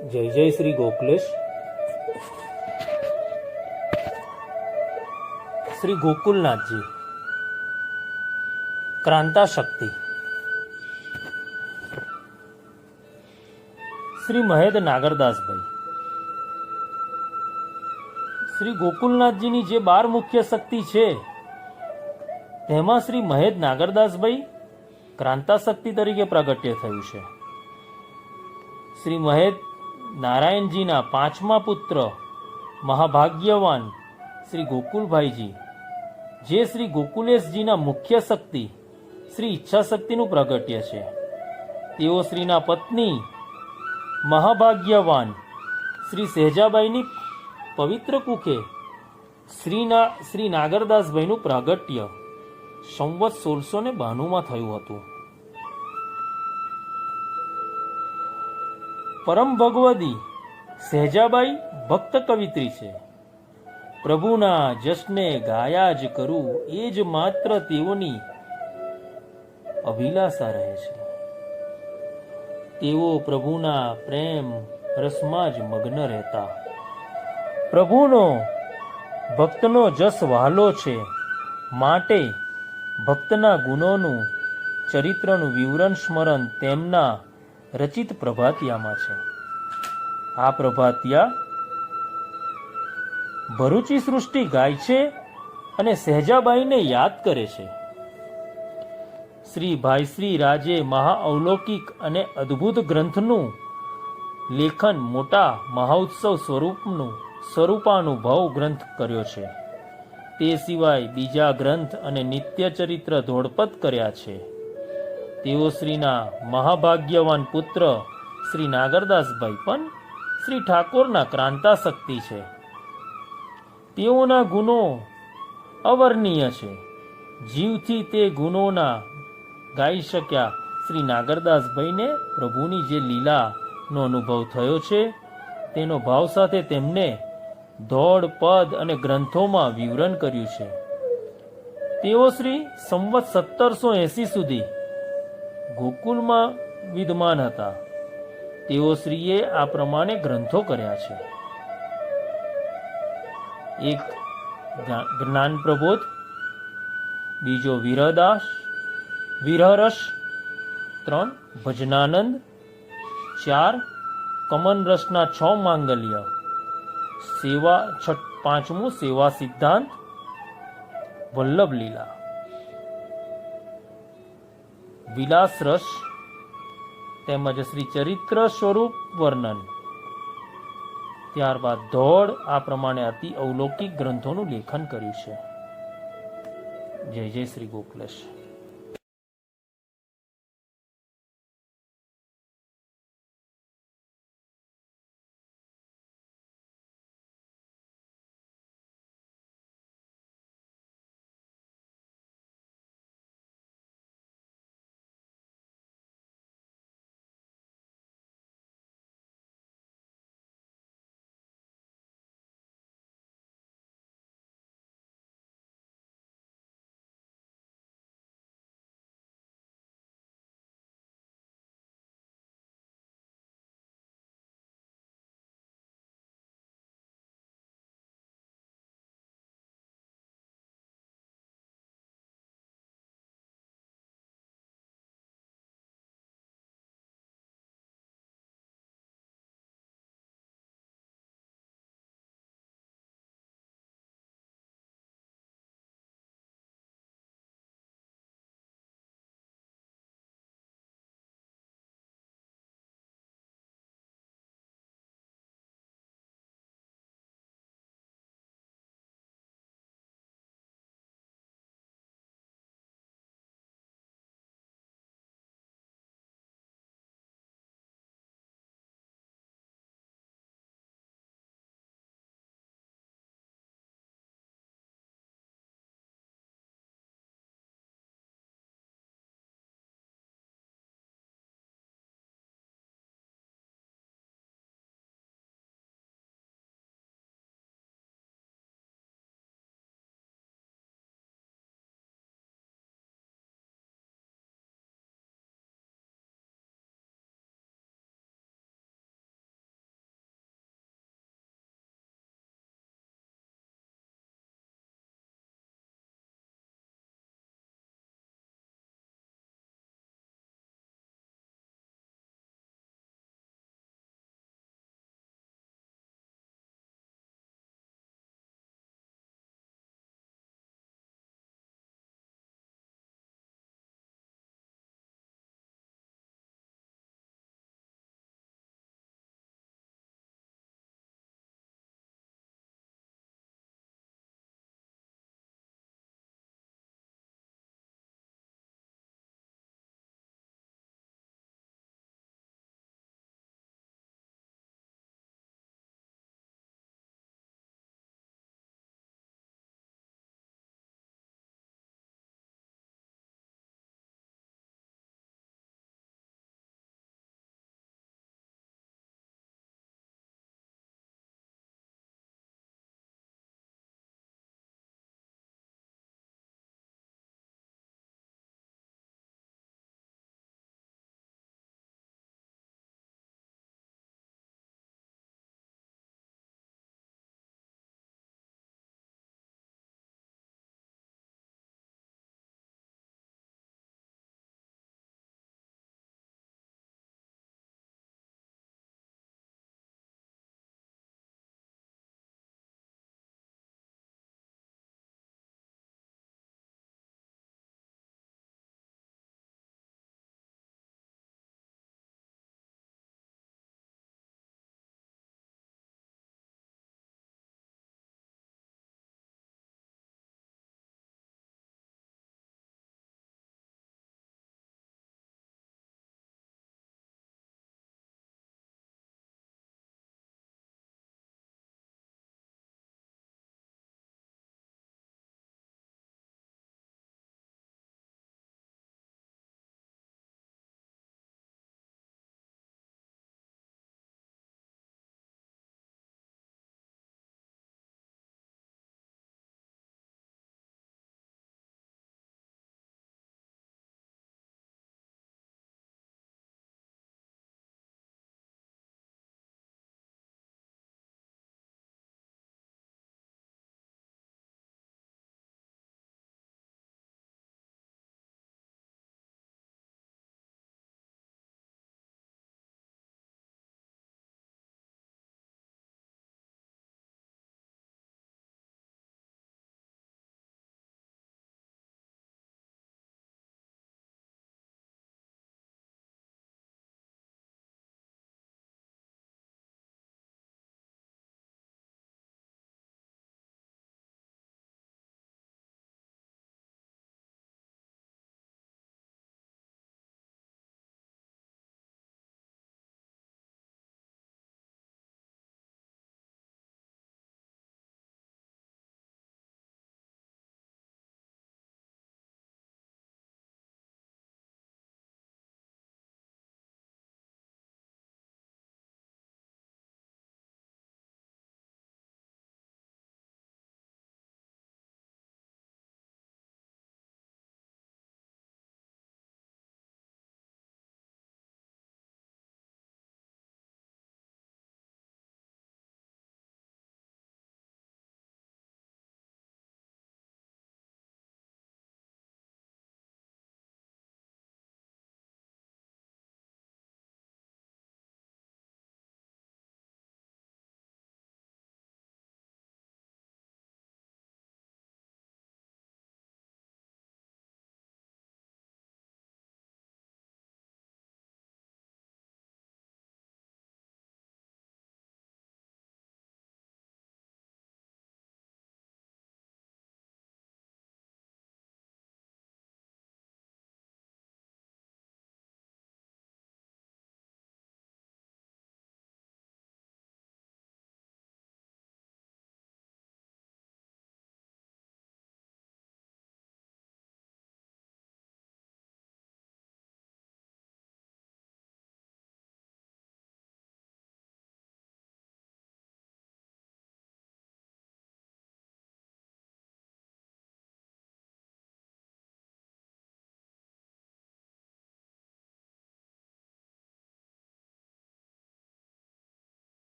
જય જય શ્રી ગોકુલેશ. શ્રી ગોકુલનાથજી, ક્રાંતા શક્તિ. શ્રી મહેદ નાગરદાસભાઈ, શ્રી ગોકુલનાથજીની જે બાર મુખ્ય શક્તિ છે, તેમાં શ્રી મહેદ નાગરદાસભાઈ ક્રાંતા શક્તિ તરીકે પ્રાગટ્ય થયું છે. શ્રી મહેદ નારાયણજીના પાંચમા પુત્ર, મહાભાગ્યવાન શ્રી ગોકુલભાઈજી. જે શ્રી ગોકુલેશજીના મુખ્ય શક્તિ, શ્રી ઈચ્છા શક્તિનું પ્રગટ્ય છે. તેઓ શ્રીના પત્ની, મહાભાગ્યવાન શ્રી સહેજાબાઈની પવિત્ર કુખે શ્રીના, શ્રી નાગરદાસભાઈનું પ્રાગટ્ય સંવત સોળસો ને બાણુંમાં થયું હતું. પરમ ભગવદી સહેજાબાઈ ભક્ત કવિત્રી છે. પ્રભુના જશને ગાયા જ કરું એ જ માત્ર તેઓની અભિલાષા રહે છે. તેઓ પ્રભુના પ્રેમ રસમાં જ મગ્ન રહેતા. પ્રભુનો ભક્તનો જસ વહાલો છે. માટે ભક્તના ગુણોનું ચરિત્રનું વિવરણ સ્મરણ તેમના રચિત પ્રભાતિયામાં છે. આ પ્રભાતિયા ભરૂચી સૃષ્ટિ ગાય છે અને સહેજાબાઈને યાદ કરે છે. શ્રી ભાઈશ્રી રાજે મહાઅવલૌકિક અને અદ્ભુત ગ્રંથનું લેખન મોટા મહોત્સવ સ્વરૂપનું સ્વરૂપાનુભવ ગ્રંથ કર્યો છે. તે સિવાય બીજા ગ્રંથ અને નિત્ય ચરિત્ર ધોળપત કર્યા છે. તેઓ શ્રીના મહાભાગ્યવાન પુત્ર શ્રી નાગરદાસભાઈ પણ શ્રી ઠાકોરના ક્રાંતા શક્તિ છે. તેઓના ગુનો અવર્ણનીય છે. જીવથી તે ગુનોના ગાઈ શક્યા શ્રી નાગરદાસભાઈને પ્રભુની જે લીલાનો અનુભવ થયો છે, તેનો ભાવ સાથે તેમણે ધોળ, પદ અને ગ્રંથોમાં વિવરણ કર્યું છે. તેઓ શ્રી સંવત સત્તરસો એસી સુધી ગોકુલમાં વિદ્યમાન હતા. તેઓ શ્રીએ આ પ્રમાણે ગ્રંથો કર્યા છે. એક જ્ઞાન પ્રબોધ, બીજો વિરહદાસ, વિરહરસ, ત્રણ ભજનાનંદ, ચાર કમન રસના છ માંગલ્ય, સેવા છઠ પાંચમું સેવા સિદ્ધાંત વલ્લભ લીલા વિલાસ રસ તેમજ શ્રી ચરિત્ર સ્વરૂપ વર્ણન. ત્યારબાદ ધોળ આ પ્રમાણે અતિ અવલૌકિક ગ્રંથોનું લેખન કર્યું છે. જય જય શ્રી ગોકલેશ.